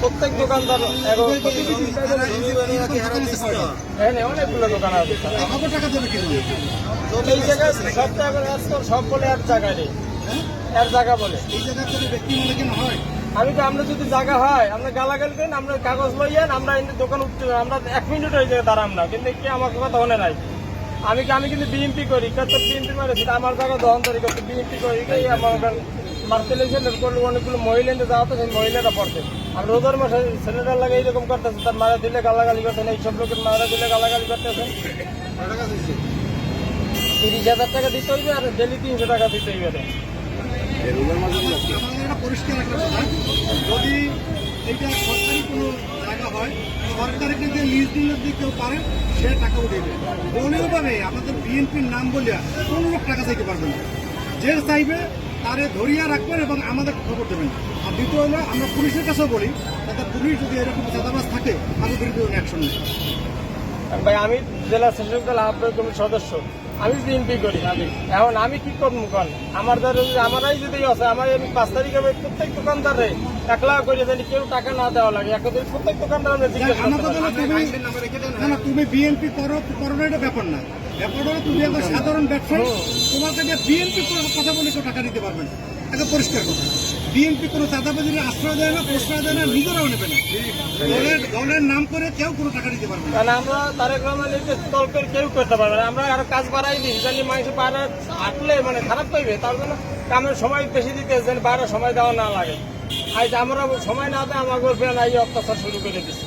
প্রত্যেক দোকানদার দোকান আছে অনেকগুলো দোকান আছে। এই খবর টাকা দেবে কি জন্য? এই জায়গায় সব জায়গায় সব বলে এক জায়গায় নেই। এক জায়গা বলে। এই জায়গায় যদি ব্যক্তি মালিকানা হয়? আমি তো আমরা যদি জায়গা হয় আমরা গালাগালি করেন আমরা কাগজ লইয়েন আমরা দোকান উঠতে আমরা এক মিনিট হয়ে যায় দাঁড়াম না কিন্তু কি আমার কথা হনে নাই। আমি আমি কিন্তু বিএনপি করি কত বিএনপি করেছি আমার জায়গা দহন তৈরি করতে বিএনপি করি আমার মারতে লেগেছে করলে, অনেকগুলো মহিলা নিয়ে যাওয়া সেই মহিলাটা পড়ছে। আর রোজার মাসে ছেলেটার লাগে এইরকম করতেছে, তার মারা দিলে গালাগালি করতেন এইসব লোকের মারা দিলে গালাগালি করতেছেন তিরিশ হাজার টাকা দিতে হইবে আর ডেলি তিনশো টাকা দিতে হইবে যদি সরকারকে যে পারে, সে টাকা দলীয়ভাবে আমাদের বিএনপির নাম লোক টাকা চাইতে পারবে যে চাইবে তারে ধরিয়া রাখবেন এবং আমাদের খবর দেবেন। আর দ্বিতীয় হলো, আমরা পুলিশের কাছেও বলি যাতে পুলিশ যদি এরকম চাঁদাবাজ থাকে তাদের বিরুদ্ধে অ্যাকশন নেয় ভাই, আমি জেলা দল আহ্বায়ক কমিটির সদস্য। আমি বিএনপি করি। আমি এখন আমি কি করব কন? আমার দ্বারা যদি আমারাই যদি আছে আমার আমি পাঁচ তারিখে আমি প্রত্যেক দোকানদারে একলা করে জানি কেউ টাকা না দেওয়া লাগে একদিন প্রত্যেক দোকানদার আমরা জিজ্ঞেস তুমি বিএনপি করো করোনা এটা ব্যাপার না। ব্যাপার হলো তুমি একটা সাধারণ ব্যবসায়ী তোমাকে বিএনপি কথা বলে কেউ টাকা দিতে পারবে না। এটা পরিষ্কার কথা বিএনপি কোনো চাঁদাবাজির আশ্রয় দেয় না, প্রশ্রয় দেয় না, নিজেরাও নেবে না। দলের দলের নাম করে কেউ কোনো টাকা দিতে পারবে না। আমরা তারেক রহমানের করে কেউ করতে পারবে না। আমরা আরও কাজ বাড়াই দিই, জানি মানুষ বাইরে হাঁটলে মানে খারাপ পাইবে তার জন্য কামের সময় বেশি দিতে যেন বাইরে সময় দেওয়া না লাগে। আজ আমরা সময় না দেয় আমাকে বেন এই অত্যাচার শুরু করে দিচ্ছি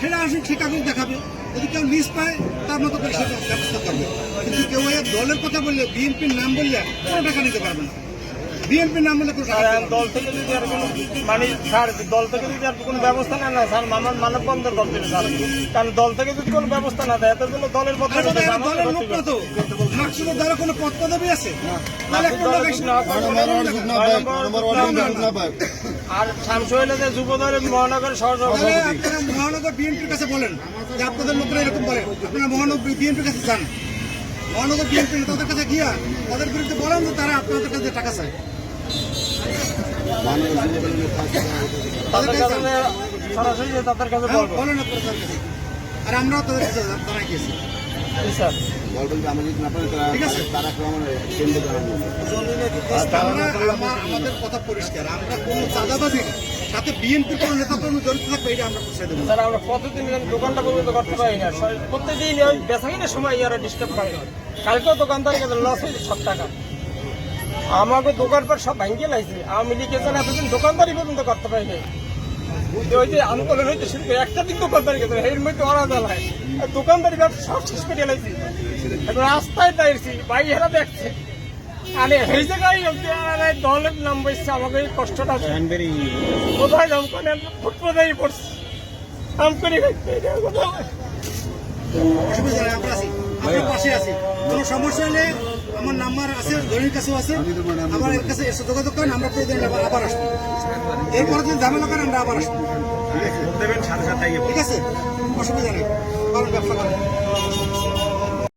সেটা আসুক সে কাগজ দেখাবে। যদি কেউ লিজ পায় তার মতো করে সেটা ব্যবস্থা করবে। কিন্তু কেউ এই দলের কথা বললে বিএনপির নাম বললে কোনো টাকা নিতে পারবে না। বিএনপির নাম বললে না। দল থেকে যদি আর কোনো মানে স্যার দল থেকে যদি আর কোনো ব্যবস্থা না নেয় স্যার আমার মানব বন্ধের দল থেকে স্যার। কারণ দল থেকে যদি কোনো ব্যবস্থা না দেয় এত জন্য দলের পথে এরা দলের লোক না তো। মাকসুদের দলের কোনো পদ পদবি আছে তাহলে একটা লোক এসে- আর শামসু হইলে যুব দলের মহানগর আপনারা মহানগর বিএনপির কাছে বলেন। যে আপনাদের লোকেরা এরকম বলে। আপনারা মহানগর বিএনপির কাছে যান। মহানগর বিএনপি নেতাদের কাছে গিয়া তাদের বিরুদ্ধে বলেন যে তারা আপনাদের কাছে টাকা চায়। তাদের সরাসরি যে তাদের কাছে হ্যাঁ, তাদের আর তাদের কাছে জানাই গেছি আমাদের আমরা প্রতিদিন দোকানটা পর্যন্ত করতে পারি না। প্রত্যেকদিন সময় ডিস্টার্ব করে কালকেও দোকানদারের কাছে লস হয়েছে সব টাকা। আমাকে সব ভাঙিয়ে লাইছে। আওয়ামী লীগের জন্য এতদিন দোকানদারি পর্যন্ত করতে পারি নাই। ওই যে আন্দোলন হইতে শুরু করে একটা দিন দোকানদারি করতে এর মধ্যে দেখছে। আরে এই জায়গায় দলের নাম বসছে আমাকে এই কষ্টটা কোথায় নাম করে ফুটপাতেই পড়ছি। নাম করে খাইতে এটা কথা নয়। অসুবিধা নেই, আমরা পাশে আছি। কোনো সমস্যা আমার নাম্বার আছে ধনির কাছেও আছে। আমার এর কাছে এসে যোগাযোগ করেন আমরা প্রয়োজন আবার আবার আসব। এরপরে যদি ঝামেলা করেন আমরা আবার আসব। ঠিক আছে? অসুবিধা নেই। কারণ ব্যবসা করেন।